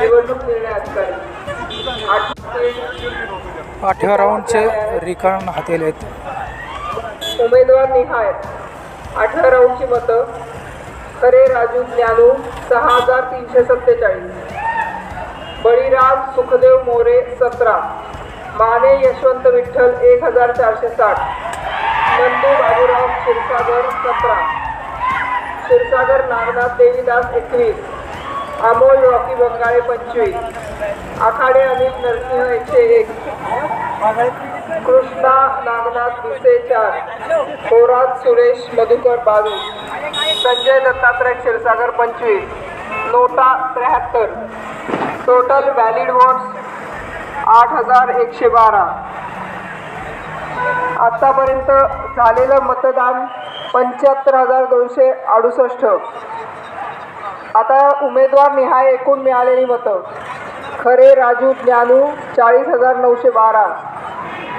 निवडणूक निर्णय अधिकारी. आठ- आठव्या राऊंडचे रिकाण हातेले आहेत. उमेदवार निहाय. अठरा राऊंडची मतं. खरे राजू ज्ञानू सहा हजार तीनशे सत्तेचाळीस. बळीराम सुखदेव मोरे सतरा. माने यशवंत विठ्ठल एक हजार चारशे साठ. नंदू बाबूराव क्षीरसागर सतरा. क्षीरसागर नागनाथ देवीदास एकवीस. अमोल रॉकी बंगाळे पंचवीस आखाडे अनिल नरसिंह एकशे एक. कृष्णा नागनाथ दुसरे चार. थोरात सुरेश मधुकर बावीस संजय दत्तात्रय क्षीरसागर पंचवीस नोटा त्र्याहत्तर. टोटल व्हॅलिड वोट्स आठ हजार एकशे बारा. आत्तापर्यंत झालेलं मतदान पंच्याहत्तर हजार दोनशे अडुसष्ट. आता उमेदवार निहाय एकूण मिळालेली मतं. खरे राजू ज्ञानू चाळीस हजार नऊशे बारा.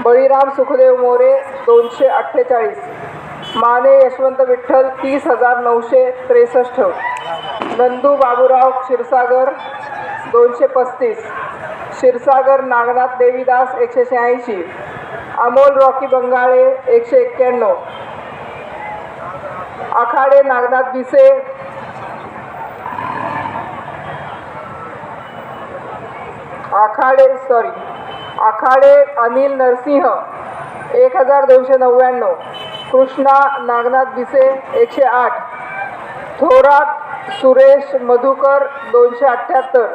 बळीराम सुखदेव मोरे दोनशे अठ्ठेचाळीस. माने यशवंत विठ्ठल तीस हजार नऊशे त्रेसष्ट. नंदू बाबूराव क्षीरसागर दोनशे पस्तीस. क्षीरसागर नागनाथ देवीदास एकशे शहाऐंशी. अमोल रॉकी बंगाळे एकशे एक्क्याण्णव. आखाडे नागनाथ भिसे आखाडे सॉरी आखाडे अनिल नरसिंह एक हजार दोनशे नव्याण्णव. कृष्णा नागनाथ भिसे एकशे आठ. थोरात सुरेश मधुकर दोनशे अठ्ठ्याहत्तर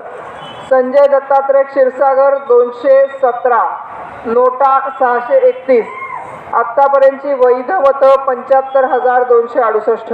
संजय दत्तात्रय क्षीरसागर दोनशे सतरा. नोटा सहाशे एकतीस. आत्तापर्यंतची वैध मतं पंच्याहत्तर हजार दोनशे अडुसष्ट.